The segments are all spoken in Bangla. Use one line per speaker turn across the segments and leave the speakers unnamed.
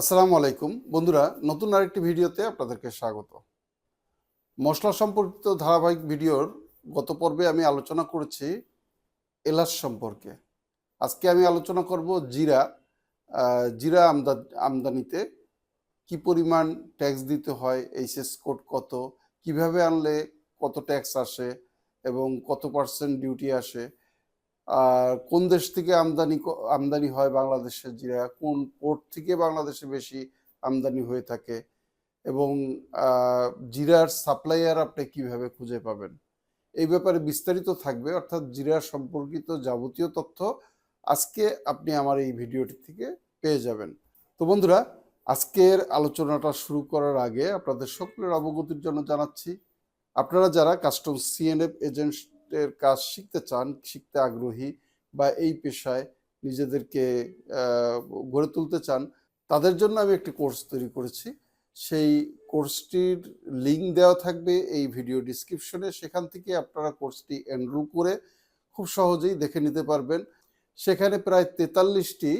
আসসালামু আলাইকুম বন্ধুরা নতুন আরেকটি ভিডিওতে আপনাদেরকে স্বাগত মশলা সম্পর্কিত ধারাবাহিক ভিডিওর গত পর্বে আমি আলোচনা করেছি এলাচ সম্পর্কে আজকে আমি আলোচনা করব জিরা জিরা আমদানি আমদানিতে কি পরিমাণ ট্যাক্স দিতে হয় এইচএস কোড কত কিভাবে আনলে কত ট্যাক্স আসে এবং কত পার্সেন্ট ডিউটি আসে কোন দেশ থেকে আমদানি আমদানি হয় বাংলাদেশের জিরা কোন পোর্ট থেকে বাংলাদেশে বেশি আমদানি হয়ে থাকে এবং জিরার সাপ্লাইয়ার আপনি কিভাবে খুঁজে পাবেন এই ব্যাপারে বিস্তারিত থাকবে অর্থাৎ জিরা সম্পর্কিত যাবতীয় তথ্য আজকে আপনি আমার এই ভিডিওটি থেকে পেয়ে যাবেন তো বন্ধুরা আজকের আলোচনাটা শুরু করার আগে আপনাদের সকলের অবগতির জন্য জানাচ্ছি আপনারা যারা কাস্টমস সিএনএফ এজেন্ট এর কাজ শিখতে চান শিখতে আগ্রহী বা এই পেশায় নিজেদেরকে গড়ে তুলতে চান তাদের জন্য আমি একটি কোর্স তৈরি করেছি সেই কোর্সটির লিঙ্ক দেওয়া থাকবে এই ভিডিও ডিসক্রিপশনে সেখান থেকে আপনারা কোর্সটি এনরোল করে খুব সহজেই দেখে নিতে পারবেন সেখানে প্রায় তেতাল্লিশটি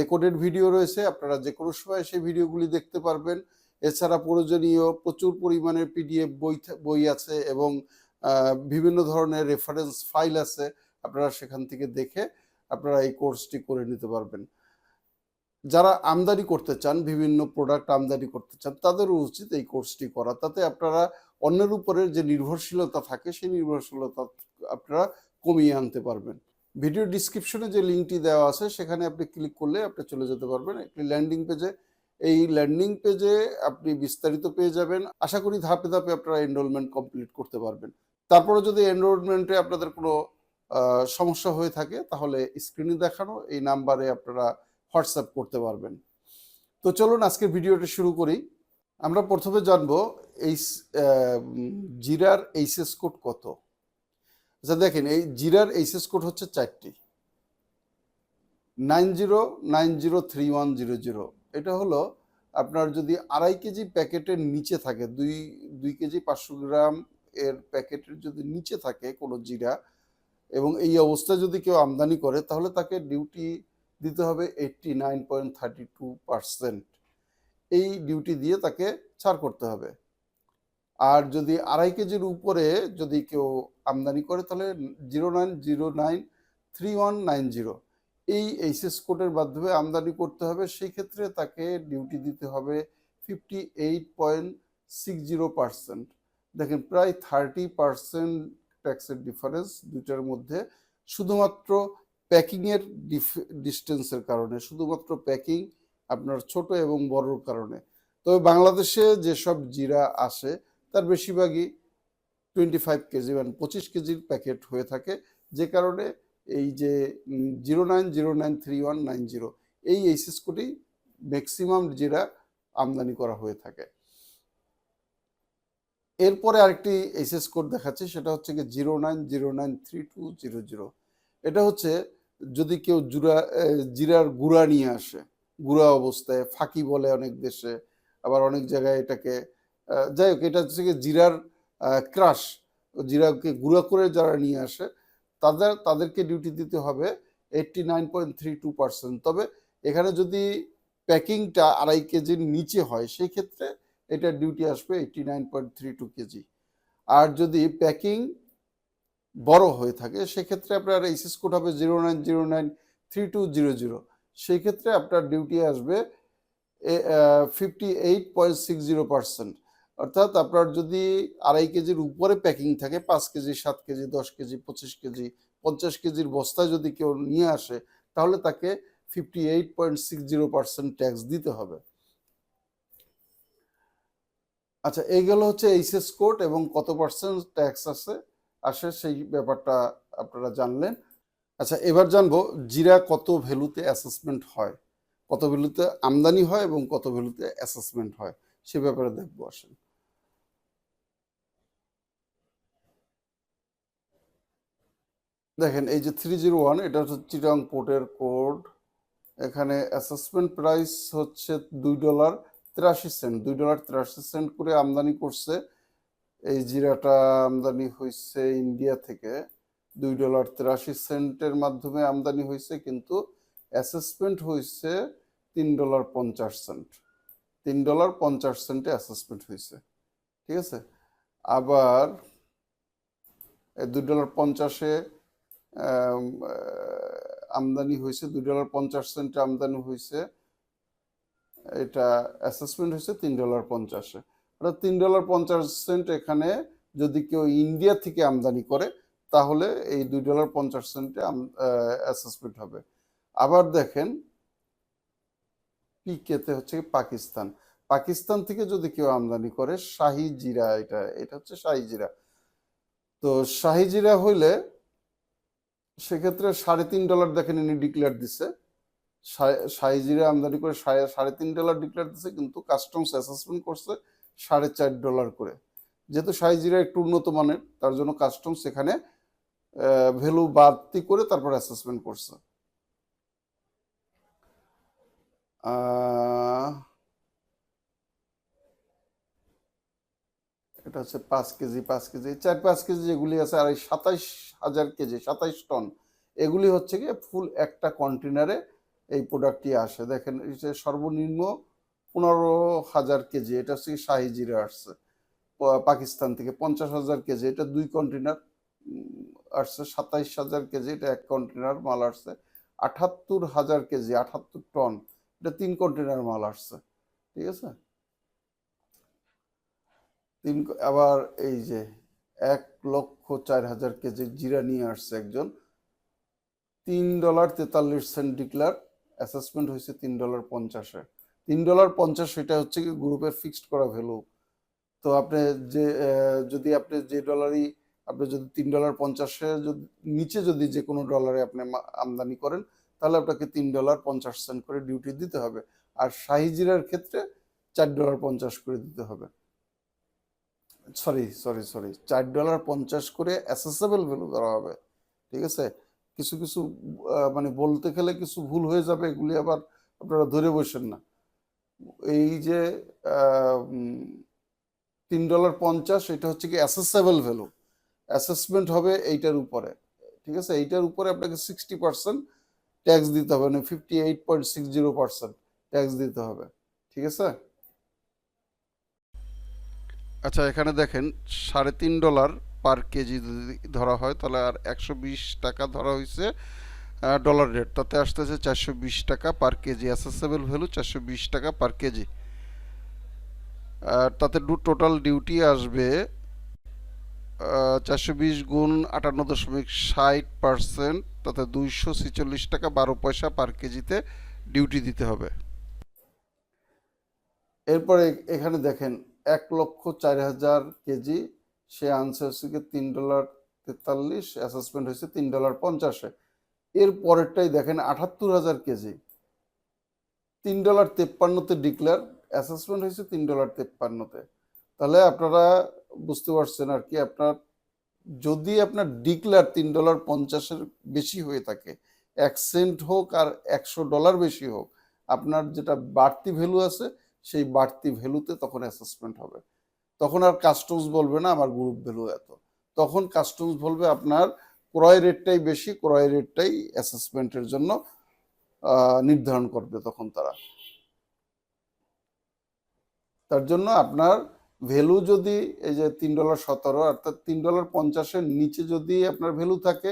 রেকর্ডেড ভিডিও রয়েছে আপনারা যে কোনো সময় সেই ভিডিওগুলি দেখতে পারবেন এছাড়া প্রয়োজনীয় প্রচুর পরিমাণের পিডিএফ বই বই আছে এবং বিভিন্ন ধরনের রেফারেন্স ফাইল আছে আপনারা সেখান থেকে দেখে আপনারা এই কোর্সটি করে নিতে পারবেন যারা আমদানি করতে চান বিভিন্ন প্রোডাক্ট আমদানি করতে চান তাদেরও উচিত এই কোর্সটি করা তাতে আপনারা অন্যের উপরে যে নির্ভরশীলতা থাকে সেই নির্ভরশীলতা আপনারা কমিয়ে আনতে পারবেন ভিডিও ডিসক্রিপশনে যে লিঙ্কটি দেওয়া আছে সেখানে আপনি ক্লিক করলে আপনি চলে যেতে পারবেন একটি ল্যান্ডিং পেজে এই ল্যান্ডিং পেজে আপনি বিস্তারিত পেয়ে যাবেন আশা করি ধাপে ধাপে আপনারা এনরোলমেন্ট কমপ্লিট করতে পারবেন তারপরে যদি এনরোলমেন্টে আপনাদের কোনো সমস্যা হয়ে থাকে তাহলে স্ক্রিনে দেখানো এই নাম্বারে আপনারা হোয়াটসঅ্যাপ করতে পারবেন তো চলুন আজকে ভিডিওটি শুরু করি আমরা প্রথমে জানব এই জিরার এইচএস কোড কত আচ্ছা দেখেন এই জিরার এইচএস কোড হচ্ছে চারটি nine zero nine zero three one zero zero এটা হলো আপনার যদি আড়াই কেজি প্যাকেটের নিচে থাকে দুই দুই কেজি পাঁচশো গ্রাম এর প্যাকেটের যদি নিচে থাকে কোনো জিরা এবং এই অবস্থায় যদি কেউ আমদানি করে তাহলে তাকে ডিউটি দিতে হবে eighty nine point thirty two percent এই ডিউটি দিয়ে তাকে ছাড় করতে হবে আর যদি আড়াই কেজির উপরে যদি কেউ আমদানি করে তাহলে zero nine zero nine three one nine zero এই এইচএস কোডের মাধ্যমে আমদানি করতে হবে সেই ক্ষেত্রে তাকে ডিউটি দিতে হবে fifty eight point six zero percent দেখেন প্রায় থার্টি পার্সেন্ট ট্যাক্সের ডিফারেন্স দুইটার মধ্যে শুধুমাত্র প্যাকিংয়ের ডিস্টেন্সের কারণে শুধুমাত্র প্যাকিং আপনার ছোট এবং বড়র কারণে তবে বাংলাদেশে যেসব জিরা আসে তার বেশিরভাগই টোয়েন্টি ফাইভ কেজি মানে পঁচিশ কেজির প্যাকেট হয়ে থাকে যে কারণে এই যে zero nine zero nine three one nine zero এই এইচএস কোটি ম্যাক্সিমাম জিরা আমদানি করা হয়ে থাকে এরপরে আরেকটি এইচএস কোড দেখাচ্ছে সেটা হচ্ছে কি zero nine zero nine three two zero zero এটা হচ্ছে যদি কেউ জুরা জিরার গুড়া নিয়ে আসে গুঁড়া অবস্থায় ফাঁকি বলে অনেক দেশে আবার অনেক জায়গায় এটাকে যাই হোক এটা হচ্ছে জিরার ক্রাশ জিরাকে গুঁড়া করে যারা নিয়ে আসে তাদের তাদেরকে ডিউটি দিতে হবে eighty nine point three two percent তবে এখানে যদি প্যাকিংটা আড়াই কেজির নিচে হয় সেই ক্ষেত্রে এটার ডিউটি আসবে eighty nine point three two kg আর যদি প্যাকিং বড় হয়ে থাকে সেক্ষেত্রে আপনার এইসএস কোড হবে zero nine zero nine three two zero zero সেক্ষেত্রে আপনার ডিউটি আসবে fifty eight point six zero percent অর্থাৎ আপনার যদি আড়াই কেজির উপরে প্যাকিং থাকে পাঁচ কেজি সাত কেজি দশ কেজি পঁচিশ কেজি পঞ্চাশ কেজির বস্তা যদি কেউ নিয়ে আসে তাহলে তাকে fifty eight point six zero percent tax দিতে হবে আচ্ছা এইগুলো হচ্ছে এইচএস কোড এবং কত পার্সেন্ট ট্যাক্স আছে আসে সেই ব্যাপারটা আপনারা জানলেন আচ্ছা এবার জানবো জিরা কত ভ্যালুতে অ্যাসেসমেন্ট হয় কত ভ্যালুতে আমদানি হয় এবং কত ভ্যালুতে অ্যাসেসমেন্ট হয় সে ব্যাপারে দেখবো আসেন দেখেন এই যে থ্রি জিরো ওয়ান এটা হচ্ছে চিটাং পোর্টের কোড এখানে অ্যাসেসমেন্ট প্রাইস হচ্ছে দুই ডলার তিরাশি সেন্ট দুই ডলার তিরাশি সেন্ট করে আমদানি করছে এই জিরাটা আমদানি হয়েছে ইন্ডিয়া থেকে দুই ডলার তিরাশি সেন্টের মাধ্যমে আমদানি হয়েছে কিন্তু অ্যাসেসমেন্ট হয়েছে তিন ডলার পঞ্চাশ সেন্ট তিন ডলার পঞ্চাশ সেন্টে অ্যাসেসমেন্ট হয়েছে ঠিক আছে আবার দুই ডলার পঞ্চাশে আমদানি হয়েছে দুই ডলার পঞ্চাশ সেন্টে আমদানি হয়েছে এটা অ্যাসেসমেন্ট হয়েছে তিন ডলার পঞ্চাশে অর্থাৎ তিন ডলার পঞ্চাশ সেন্ট এখানে যদি কেউ ইন্ডিয়া থেকে আমদানি করে তাহলে এই দুই ডলার পঞ্চাশ সেন্টে অ্যাসেসমেন্ট হবে আবার দেখেন পিকেতে হচ্ছে পাকিস্তান পাকিস্তান থেকে যদি কেউ আমদানি করে শাহি জিরা এটা এটা হচ্ছে শাহি জিরা তো শাহি জিরা হইলে সেক্ষেত্রে সাড়ে তিন ডলার দেখেন ইনি ডিক্লেয়ার দিচ্ছে সাড়ে জিরা আমদানি করে সাড়ে সাড়ে তিন ডলার ডিক্লেয়ার দিচ্ছে কিন্তু কাস্টমস অ্যাসেসমেন্ট করছে সাড়ে চার ডলার করে যেহেতু সাইজিরা একটু উন্নত মানের তার জন্য কাস্টমস এখানে ভ্যালু বাড়তি করে তারপর অ্যাসেসমেন্ট করছে এটা হচ্ছে পাঁচ কেজি পাঁচ কেজি চার পাঁচ কেজি যেগুলি আছে আর এই সাতাইশ হাজার কেজি সাতাইশ টন এগুলি হচ্ছে কি ফুল একটা কন্টেনারে এই প্রোডাক্টটি আসে দেখেন এটা সর্বনিম্ন পনেরো হাজার কেজি এটা হচ্ছে শাহি জিরা আসছে পাকিস্তান থেকে পঞ্চাশ হাজার কেজি এটা দুই কন্টেনার আসছে সাতাইশ হাজার কেজি এটা এক কন্টেনার মাল আসছে আঠাত্তর হাজার কেজি আঠাত্তর টন এটা তিন কন্টেনার মাল আসছে ঠিক আছে তিন আবার এই যে এক লক্ষ চার হাজার কেজি জিরা নিয়ে আসছে একজন তিন ডলার তেতাল্লিশ সেন্ট ডিক্লার অ্যাসেসমেন্ট হয়েছে তিন ডলার পঞ্চাশে তিন ডলার পঞ্চাশ সেটা হচ্ছে কি গ্রুপের ফিক্সড করা ভ্যালু তো আপনি যে যদি আপনি যে ডলারই আপনি যদি তিন ডলার পঞ্চাশে যদি নিচে যদি যে কোনো ডলারে আপনি আমদানি করেন তাহলে আপনাকে তিন ডলার পঞ্চাশ সেন্ট করে ডিউটি দিতে হবে আর শাহিজিরার ক্ষেত্রে চার ডলার পঞ্চাশ করে দিতে হবে সরি সরি সরি চার ডলার পঞ্চাশ করে অ্যাসেসেবল ভ্যালু ধরা হবে ঠিক আছে কিছু কিছু মানে বলতে গেলে কিছু ভুল হয়ে যাবে এগুলি আবার আপনারা ধরে বসেন না এই যে তিন ডলার পঞ্চাশ এটা হচ্ছে কি অ্যাসেসেবল ভ্যালু অ্যাসেসমেন্ট হবে এইটার উপরে ঠিক আছে এইটার উপরে আপনাকে সিক্সটি পার্সেন্ট ট্যাক্স দিতে হবে মানে fifty eight point six zero percent tax দিতে হবে ঠিক আছে আচ্ছা এখানে দেখেন সাড়ে তিন ডলার পার কেজি যদি ধরা হয় তাহলে আর একশো টাকা ধরা হয়েছে ডলার রেট তাতে আসতেছে চারশো টাকা পার কেজি অ্যাসেসেবল ভ্যালু চারশো টাকা পার কেজি আর তাতে টোটাল ডিউটি আসবে চারশো বিশ গুণ আটান্ন দশমিক ষাট পারসেন্ট তাতে দুইশো ছেচল্লিশ টাকা বারো পয়সা পার কেজিতে ডিউটি দিতে হবে এরপরে এখানে দেখেন এক লক্ষ চার হাজার কেজি সে আনসার হচ্ছে তিন ডলার তেতাল্লিশ অ্যাসেসমেন্ট হয়েছে তিন ডলার পঞ্চাশে এর পরেরটাই দেখেন আটাত্তর হাজার কেজি তিন ডলার তেপ্পান্নতে ডিক্লেয়ার অ্যাসেসমেন্ট হয়েছে তিন ডলার তেপ্পান্নতে তাহলে আপনারা বুঝতে পারছেন আর কি আপনার যদি আপনার ডিক্লেয়ার তিন ডলার পঞ্চাশের বেশি হয়ে থাকে এক সেন্ট হোক আর একশো ডলার বেশি হোক আপনার যেটা বাড়তি ভ্যালু আছে সেই বাড়তি ভ্যালুতে তখন অ্যাসেসমেন্ট হবে তখন আর কাস্টমস বলবে না আমার গ্রুপ ভ্যালু এত তখন কাস্টমস বলবে আপনার ক্রয় রেটটাই বেশি ক্রয় রেটটাই অ্যাসেসমেন্টের জন্য নির্ধারণ করবে তখন তারা তার জন্য আপনার ভ্যালু যদি এই যে তিন ডলার সতেরো অর্থাৎ তিন ডলার পঞ্চাশের নিচে যদি আপনার ভ্যালু থাকে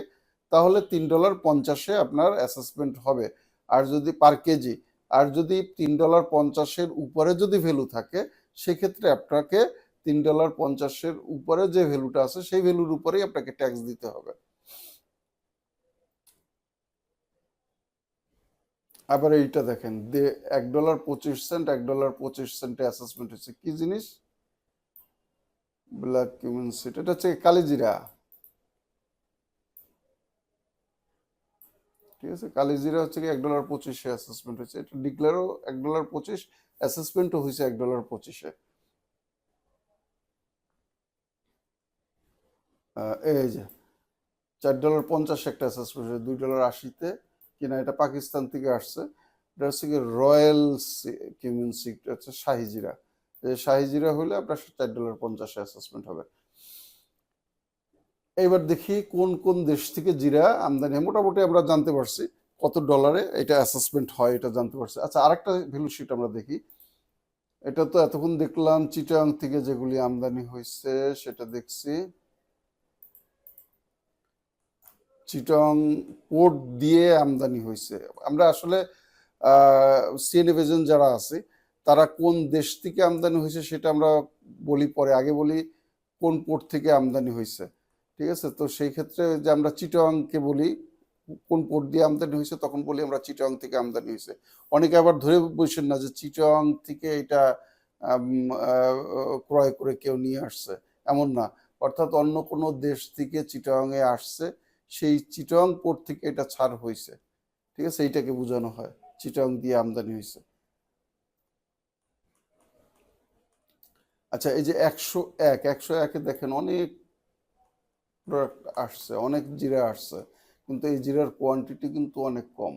তাহলে তিন ডলার পঞ্চাশে আপনার অ্যাসেসমেন্ট হবে আর যদি পার কেজি আর যদি তিন ডলার পঞ্চাশের উপরে যদি ভ্যালু থাকে সেক্ষেত্রে আপনাকে তিন ডলার পঞ্চাশের উপরে যে ভ্যালুটা আছে সেই ভ্যালুর উপরেই আপনাকে ট্যাক্স দিতে হবে আবার এইটা দেখেন এক ডলার পঁচিশ সেন্ট এক ডলার পঁচিশ সেন্টে অ্যাসেসমেন্ট হচ্ছে কি জিনিস ব্ল্যাক কিউমেন সিট এটা হচ্ছে কালিজিরা ঠিক আছে কালিজিরা হচ্ছে কি এক ডলার পঁচিশে অ্যাসেসমেন্ট হয়েছে এটা ডিক্লেয়ারও এক ডলার পঁচিশ অ্যাসেসমেন্টও হয়েছে এক ডলার পঁচিশে এই যে চার ডলার পঞ্চাশ একটা এসএসপি দুই ডলার আশিতে কিনা এটা পাকিস্তান থেকে আসছে এটা হচ্ছে কি রয়্যাল কিউমিন সিট হচ্ছে শাহিজিরা শাহিজিরা হলে আপনার চার ডলার পঞ্চাশে অ্যাসেসমেন্ট হবে এইবার দেখি কোন কোন দেশ থেকে জিরা আমদানি মোটামুটি আমরা জানতে পারছি কত ডলারে এটা অ্যাসেসমেন্ট হয় এটা জানতে পারছি আচ্ছা আরেকটা ভ্যালু শিট আমরা দেখি এটা তো এতক্ষণ দেখলাম চিটাং থেকে যেগুলি আমদানি হয়েছে সেটা দেখছি চিটং পোর্ট দিয়ে আমদানি হয়েছে আমরা আসলে সিএনিভেজন যারা আছে তারা কোন দেশ থেকে আমদানি হয়েছে সেটা আমরা বলি পরে আগে বলি কোন পোর্ট থেকে আমদানি হয়েছে ঠিক আছে তো সেই ক্ষেত্রে যে আমরা চিটংকে বলি কোন পোর্ট দিয়ে আমদানি হয়েছে তখন বলি আমরা চিটং থেকে আমদানি হয়েছে অনেকে আবার ধরে বসেন না যে চিটং থেকে এটা ক্রয় করে কেউ নিয়ে আসছে এমন না অর্থাৎ অন্য কোনো দেশ থেকে চিটাংয়ে আসছে সেই চিটং পোর্ট থেকে এটা ছাড় হয়েছে ঠিক আছে এইটাকে বোঝানো হয় চিটং দিয়ে আমদানি হয়েছে আচ্ছা এই যে একশো এক একশো একে দেখেন অনেক প্রোডাক্ট আসছে অনেক জিরা আসছে কিন্তু এই জিরার কোয়ান্টিটি কিন্তু অনেক কম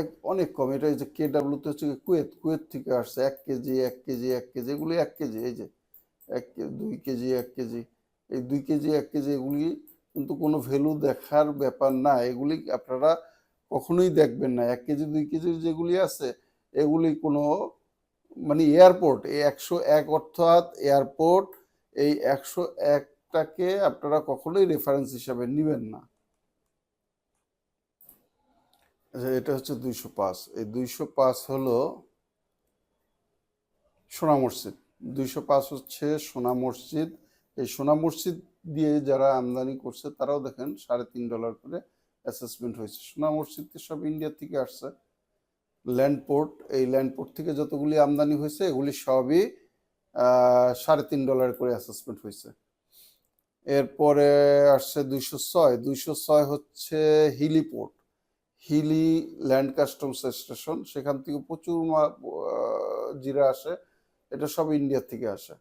এক অনেক কম এটা এই যে কে ডাব্লুতে হচ্ছে কুয়েত কুয়েত থেকে আসছে এক কেজি এক কেজি এক কেজি এগুলি এক কেজি এই যে এক দুই কেজি এক কেজি এই দুই কেজি এক কেজি এগুলি কিন্তু কোনো ভ্যালু দেখার ব্যাপার না এগুলি আপনারা কখনোই দেখবেন না এক কেজি দুই কেজির যেগুলি আছে এগুলি কোনো মানে এয়ারপোর্ট এই একশো এক অর্থাৎ এয়ারপোর্ট এই একশো একটাকে আপনারা কখনোই রেফারেন্স হিসাবে নেবেন না আচ্ছা, এটা হচ্ছে দুইশো পাঁচ এই দুইশো পাঁচ হলো সোনা মসজিদ দুইশো পাঁচ হচ্ছে সোনা মসজিদ এই সোনা মসজিদ দিয়ে যারা আমদানি করছে তারাও দেখেন সাড়ে তিন ডলার করে অ্যাসেসমেন্ট হয়েছে সোনা মসজিদটি সব ইন্ডিয়া থেকে আসছে ল্যান্ড পোর্ট এই ল্যান্ড পোর্ট থেকে যতগুলি আমদানি হয়েছে এগুলি সবই সাড়ে তিন ডলার করে অ্যাসেসমেন্ট হয়েছে এরপরে আসছে দুইশো ছয় দুইশো ছয় হচ্ছে Hili port Hili land customs station সেখান থেকে প্রচুর জিরা আসে এটা সব ইন্ডিয়া থেকে আসে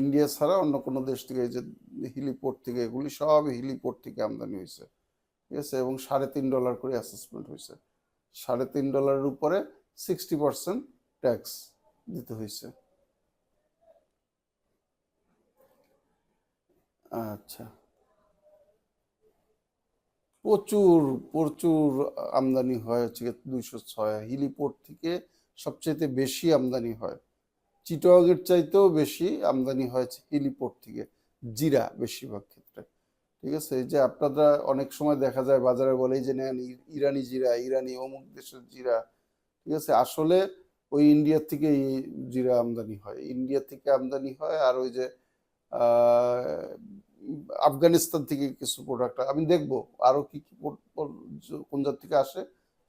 ইন্ডিয়া ছাড়া অন্য কোনো দেশ থেকে যে হিলি পোর্ট থেকে এগুলি সব হিলি পোর্ট থেকে আমদানি হয়েছে ঠিক আছে এবং সাড়ে তিন ডলার করে অ্যাসেসমেন্ট হয়েছে সাড়ে তিন ডলারের উপরে সিক্সটি পার্সেন্ট ট্যাক্স দিতে হয়েছে আচ্ছা প্রচুর প্রচুর আমদানি হয় হচ্ছে দুইশো ছয় হিলিপোর্ট থেকে সবচেয়ে বেশি আমদানি হয় চিটগের চাইতেও বেশি আমদানি হয়েছে হিলিপোর্ট থেকে জিরা বেশিরভাগ ক্ষেত্রে ঠিক আছে এই যে আপনারা অনেক সময় দেখা যায় বাজারে বলেই যে নেন ইরানি জিরা ইরানি অমুক দেশের জিরা ঠিক আছে আসলে ওই ইন্ডিয়া থেকে জিরা আমদানি হয় ইন্ডিয়া থেকে আমদানি হয় আর ওই যে আফগানিস্তান থেকে কিছু প্রোডাক্ট আমি দেখব আরও কী কী কোন জাত থেকে আসে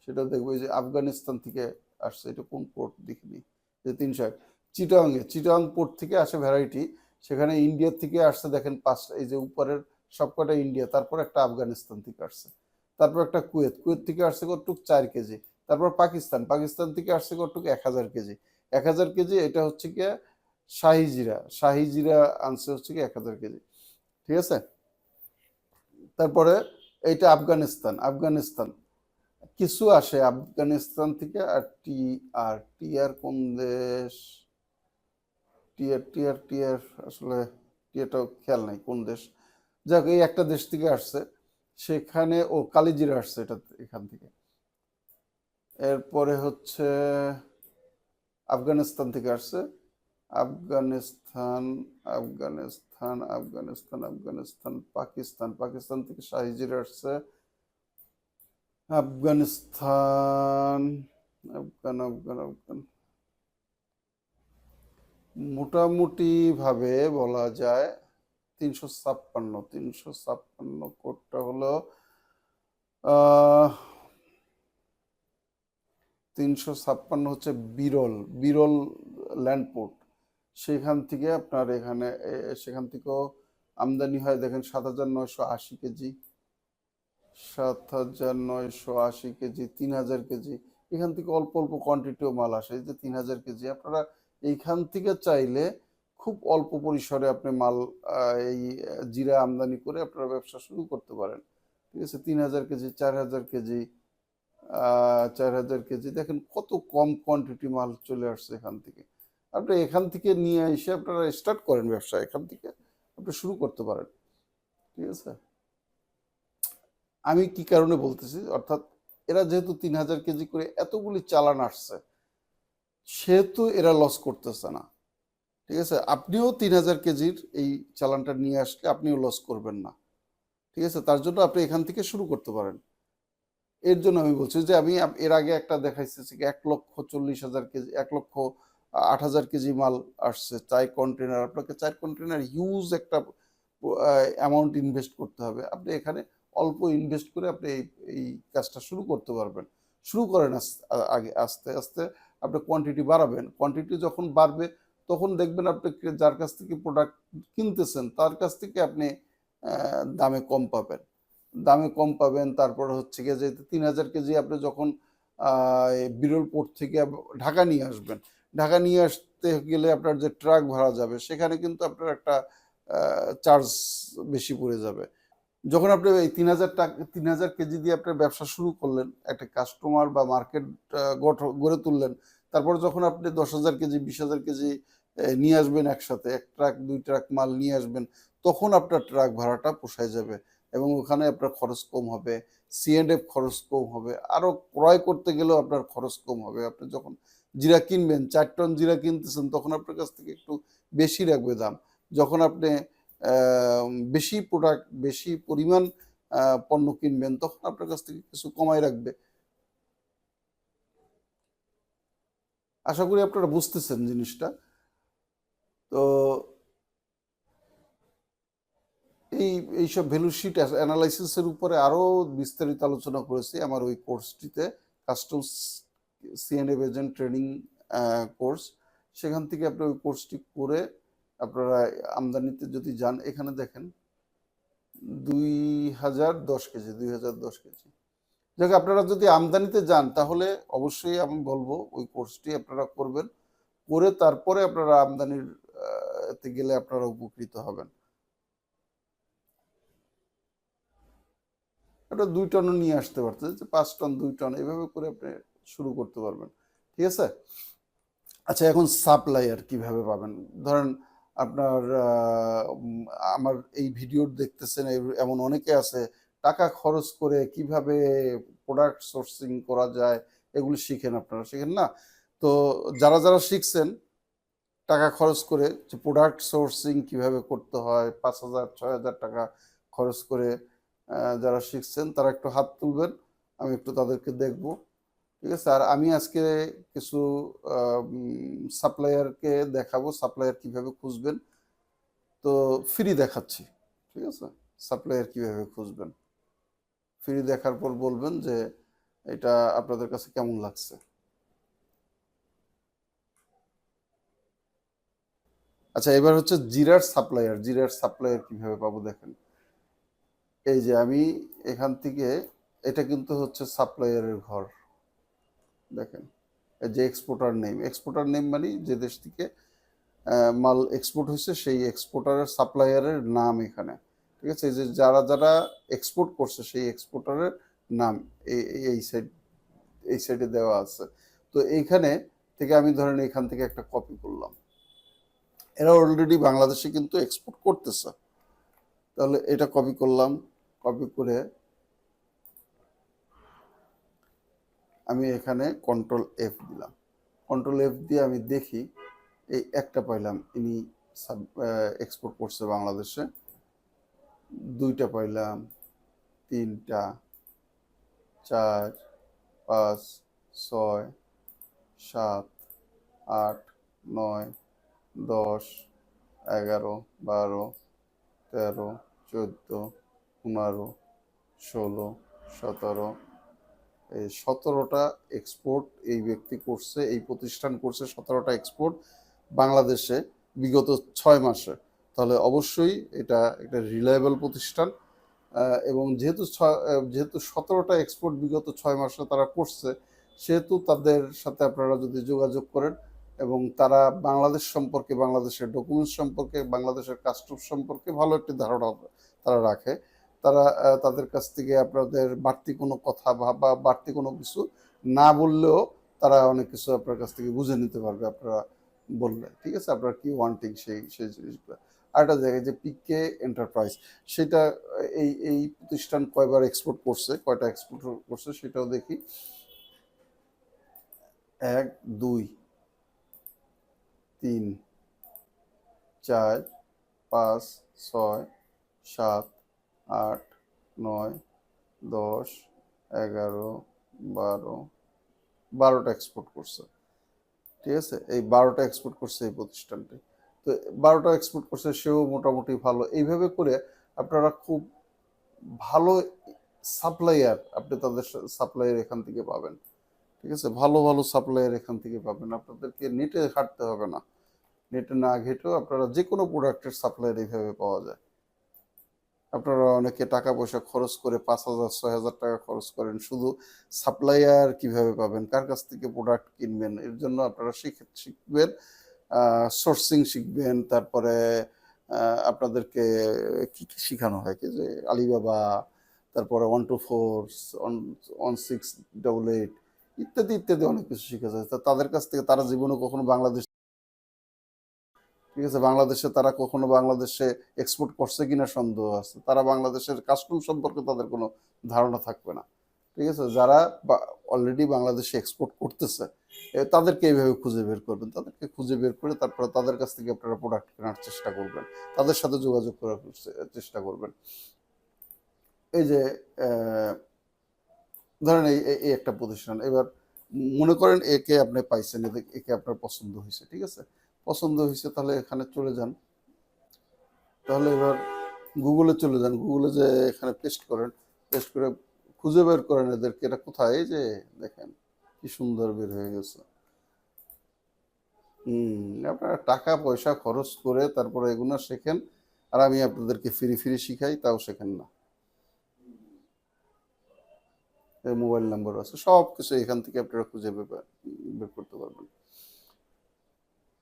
সেটা দেখবো যে আফগানিস্তান থেকে আসছে এটা কোন পোর্ট দেখিনি যে তিনশো এক চিটাংয়ে চিটাং পোর্ট থেকে আসে ভ্যারাইটি সেখানে ইন্ডিয়া থেকে আসছে দেখেন পাঁচটা এই যে উপরের সবকটা ইন্ডিয়া তারপর একটা আফগানিস্তান থেকে আসছে তারপর একটা কুয়েত কুয়েত থেকে আসছে কতটুক চার কেজি তারপর পাকিস্তান পাকিস্তান থেকে আসছে কতটুক এক হাজার কেজি এক হাজার কেজি এটা হচ্ছে কি শাহিজিরা শাহিজিরা আনছে হচ্ছে কি এক হাজার কেজি ঠিক আছে তারপরে এইটা আফগানিস্তান আফগানিস্তান কিছু আসে আফগানিস্তান থেকে আর টি আর টি আর কোন দেশ টিয়ার টিয়ার টিয়ার আসলে টিয়াটাও খেয়াল নাই কোন দেশ যাক এই একটা দেশ থেকে আসছে সেখানে ও কালিজিরা আসছে এটা এখান থেকে এরপরে হচ্ছে আফগানিস্তান থেকে আসছে আফগানিস্তান আফগানিস্তান আফগানিস্তান আফগানিস্তান পাকিস্তান পাকিস্তান থেকে শাহিজির আসছে আফগানিস্তান আফগান আফগান আফগান মোটামুটিভাবে বলা যায় তিনশো ছাপ্পান্ন তিনশো ছাপ্পান্ন কোডটা হলো তিনশো ছাপ্পান্ন হচ্ছে বিরল বিরল ল্যান্ডপোর্ট সেখান থেকে আপনার এখানে সেখান থেকেও আমদানি হয় দেখেন সাত হাজার নয়শো আশি কেজি সাত হাজার নয়শো আশি কেজি তিন হাজার কেজি এখান থেকে অল্প অল্প কোয়ান্টিটিও মাল আসে এই যে তিন হাজার কেজি আপনারা এইখান থেকে চাইলে খুব অল্প পরিসরে আপনি মাল এই জিরা আমদানি করে আপনারা ব্যবসা শুরু করতে পারেন ঠিক আছে তিন হাজার কেজি চার হাজার কেজি চার হাজার কেজি দেখেন কত কম কোয়ান্টিটি মাল চলে আসছে এখান থেকে আপনি এখান থেকে নিয়ে এসে আপনারা স্টার্ট করেন ব্যবসা এখান থেকে আপনি শুরু করতে পারেন ঠিক আছে আমি কি কারণে বলতেছি অর্থাৎ এরা যেহেতু তিন হাজার কেজি করে এতগুলি চালান আসছে সেহেতু এরা লস করতেছে না ঠিক আছে আপনিও তিন হাজার কেজির এই চালানটা নিয়ে আসলে আপনিও লস করবেন না ঠিক আছে তার জন্য আপনি এখান থেকে শুরু করতে পারেন এর জন্য আমি বলছি যে আমি এর আগে একটা দেখাইছি এক লক্ষ চল্লিশ হাজার কেজি এক লক্ষ আট হাজার কেজি মাল আসছে চায় কন্টেনার আপনাকে চার কন্টেনার হিউজ একটা অ্যামাউন্ট ইনভেস্ট করতে হবে আপনি এখানে অল্প ইনভেস্ট করে আপনি এই এই কাজটা শুরু করতে পারবেন শুরু করেন আগে আস্তে আস্তে আপনি কোয়ান্টিটি বাড়াবেন কোয়ান্টিটি যখন বাড়বে তখন দেখবেন আপনি যার কাছ থেকে প্রোডাক্ট কিনতেছেন তার কাছ থেকে আপনি দামে কম পাবেন দামে কম পাবেন তারপর হচ্ছে গিয়ে যে তিন হাজার কেজি আপনি যখন বিরল পোর্ট থেকে ঢাকা নিয়ে আসবেন ঢাকা নিয়ে আসতে গেলে আপনার যে ট্রাক ভাড়া যাবে সেখানে কিন্তু আপনার একটা চার্জ বেশি পড়ে যাবে যখন আপনি এই তিন হাজার টাকা তিন হাজার কেজি দিয়ে আপনার ব্যবসা শুরু করলেন একটা কাস্টমার বা মার্কেট গড়ে তুললেন তারপর যখন আপনি দশ হাজার কেজি বিশ হাজার কেজি নিয়ে আসবেন একসাথে এক ট্রাক দুই ট্রাক মাল নিয়ে আসবেন তখন আপনার ট্রাক ভাড়াটা পোষায় যাবে এবং ওখানে আপনার খরচ কম হবে সিএনএফ খরচ কম হবে আরও ক্রয় করতে গেলেও আপনার খরচ কম হবে আপনি যখন জিরা কিনবেন চার টন জিরা কিনতেছেন তখন আপনার কাছ থেকে একটু বেশি রাখবে দাম যখন আপনি বেশি প্রোডাক্ট বেশি পরিমাণ পণ্য কিনবেন তখন আপনার কাছ থেকে কিছু কমায় রাখবে আশা করি আপনারা বুঝতেছেন জিনিসটা তো এই এইসব ভ্যালু শিট অ্যানালাইসিসের উপরে আরও বিস্তারিত আলোচনা করেছি আমার ওই কোর্সটিতে customs CNF agent training course সেখান থেকে আপনি ওই কোর্সটি করে আপনারা আমদানিতে যদি যান এখানে দেখেন দুই হাজার দশ কেজি দুই হাজার দশ কেজি যাক আপনারা যদি আমদানিতে যান তাহলে অবশ্যই আমি বলবো ওই কোর্সটি আপনারা করবেন করে তারপরে আপনারা আমদানির গেলে আপনারা উপকৃত হবেন একটা দুই টনও নিয়ে আসতে পারতেন যে পাঁচ টন দুই টন এভাবে করে আপনি শুরু করতে পারবেন ঠিক আছে আচ্ছা এখন আর কিভাবে পাবেন ধরেন আপনার আমার এই ভিডিও দেখতেছেন এমন অনেকে আছে টাকা খরচ করে কিভাবে প্রোডাক্ট সোর্সিং করা যায় এগুলো শিখেন আপনারা শিখেন না তো যারা যারা শিখছেন টাকা খরচ করে যে প্রোডাক্ট সোর্সিং কিভাবে করতে হয় পাঁচ হাজার ছয় হাজার টাকা খরচ করে যারা শিখছেন তারা একটু হাত তুলবেন আমি একটু তাদেরকে দেখবো ঠিক আছে আর আমি আজকে কিছু সাপ্লায়ারকে দেখাবো সাপ্লায়ার কিভাবে খুঁজবেন তো ফ্রি দেখাচ্ছি ঠিক আছে সাপ্লায়ার কিভাবে খুঁজবেন ফ্রি দেখার পর বলবেন যে এটা আপনাদের কাছে কেমন লাগছে আচ্ছা এবার হচ্ছে জিরার সাপ্লায়ার জিরার সাপ্লায়ার কিভাবে পাবো দেখেন এই যে আমি এখান থেকে এটা কিন্তু হচ্ছে সাপ্লায়ারের ঘর দেখেন যে এক্সপোর্টার নেম এক্সপোর্টার নেম মানে যে দেশ থেকে মাল এক্সপোর্ট হয়েছে সেই এক্সপোর্টারের সাপ্লায়ারের নাম এখানে ঠিক আছে যে যারা যারা এক্সপোর্ট করছে সেই এক্সপোর্টারের নাম এই সাইড এই সাইডে দেওয়া আছে তো এইখানে থেকে আমি ধরেন এখান থেকে একটা কপি করলাম এরা অলরেডি বাংলাদেশে কিন্তু এক্সপোর্ট করতেছে তাহলে এটা কপি করলাম কপি করে আমি এখানে কন্ট্রোল এফ দিলাম কন্ট্রোল এফ দিয়ে আমি দেখি এই একটা পাইলাম ইনি সাব এক্সপোর্ট করছে বাংলাদেশে দুইটা পাইলাম তিনটা চার পাঁচ ছয় সাত আট নয় দশ এগারো বারো তেরো চোদ্দো পনেরো ষোলো সতেরো সতেরোটা এক্সপোর্ট এই ব্যক্তি করছে এই প্রতিষ্ঠান করছে সতেরোটা এক্সপোর্ট বাংলাদেশে বিগত ছয় মাসে তাহলে অবশ্যই এটা একটা রিলায়েবল প্রতিষ্ঠান এবং যেহেতু যেহেতু সতেরোটা এক্সপোর্ট বিগত ছয় মাসে তারা করছে সেহেতু তাদের সাথে আপনারা যদি যোগাযোগ করেন এবং তারা বাংলাদেশ সম্পর্কে বাংলাদেশের ডকুমেন্টস সম্পর্কে বাংলাদেশের কাস্টম সম্পর্কে ভালো একটি ধারণা তারা রাখে তারা তাদের কাছ থেকে আপনাদের বাড়তি কোনো কথা বা বাড়তি কোনো কিছু না বললেও তারা অনেক কিছু আপনার কাছ থেকে বুঝে নিতে পারবে আপনারা বললে ঠিক আছে আপনার কি ওয়ান্টিং সেই সেই জিনিসগুলো আরেকটা জায়গায় যে পিকে এন্টারপ্রাইজ সেটা এই এই প্রতিষ্ঠান কয়বার এক্সপোর্ট করছে কয়টা এক্সপোর্ট করছে সেটাও দেখি এক দুই তিন চার পাঁচ ছয় সাত আট নয় দশ এগারো বারো বারোটা এক্সপোর্ট করছে ঠিক আছে এই বারোটা এক্সপোর্ট করছে এই প্রতিষ্ঠানটি তো বারোটা এক্সপোর্ট করছে সেও মোটামুটি ভালো এইভাবে করে আপনারা খুব ভালো সাপ্লাইয়ার আপনি তাদের সাপ্লাইয়ার এখান থেকে পাবেন ঠিক আছে ভালো ভালো সাপ্লাইয়ার এখান থেকে পাবেন আপনাদেরকে নেটে হাঁটতে হবে না নেটে না ঘেঁটেও আপনারা যে কোনো প্রোডাক্টের সাপ্লাইয়ার এইভাবে পাওয়া যায় আপনারা অনেকে টাকা পয়সা খরচ করে পাঁচ হাজার ছয় হাজার টাকা খরচ করেন শুধু সাপ্লাইয়ার কিভাবে পাবেন কার কাছ থেকে প্রোডাক্ট কিনবেন এর জন্য আপনারা শিখবেন সোর্সিং শিখবেন তারপরে আপনাদেরকে কি কি শেখানো হয় কি যে আলিবাবা তারপরে one two four one six double eight ইত্যাদি ইত্যাদি অনেক কিছু শিখেছে তাদের কাছ থেকে তারা জীবনে কখনো বাংলাদেশ ঠিক আছে বাংলাদেশে তারা কখনো বাংলাদেশে এক্সপোর্ট করছে কিনা সন্দেহ আছে তারা বাংলাদেশের কাস্টম সম্পর্কে তাদের কোনো ধারণা থাকবে না ঠিক আছে যারা অলরেডি বাংলাদেশে এক্সপোর্ট করতেছে তাদেরকে এইভাবে খুঁজে বের করবেন তাদেরকে খুঁজে বের করে তারপরে তাদের কাছ থেকে আপনারা প্রোডাক্ট কেনার চেষ্টা করবেন তাদের সাথে যোগাযোগ করার চেষ্টা করবেন এই যে ধরেন এই এই একটা প্রতিষ্ঠান এবার মনে করেন একে আপনি পাইছেন একে আপনার পছন্দ হয়েছে ঠিক আছে পছন্দ হয়েছে তাহলে এখানে চলে যান তাহলে এবার গুগলে চলে যান গুগলে যে এখানে পেস্ট করেন পেস্ট করে খুঁজে বের করেন এদেরকে এটা কোথায় যে দেখেন কি সুন্দর বের হয়ে গেছে হুম আপনারা টাকা পয়সা খরচ করে তারপরে এগুলো শেখেন আর আমি আপনাদেরকে ফিরি ফিরি শিখাই তাও শেখেন না মোবাইল নাম্বার আছে সব কিছু এখান থেকে আপনারা খুঁজে বের করতে পারবেন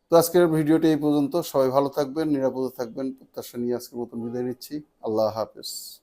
তো আজকের ভিডিওটি এই পর্যন্ত সবাই ভালো থাকবেন নিরাপদে থাকবেন প্রত্যাশা নিয়ে আজকের মতন বিদায় নিচ্ছি আল্লাহ হাফেজ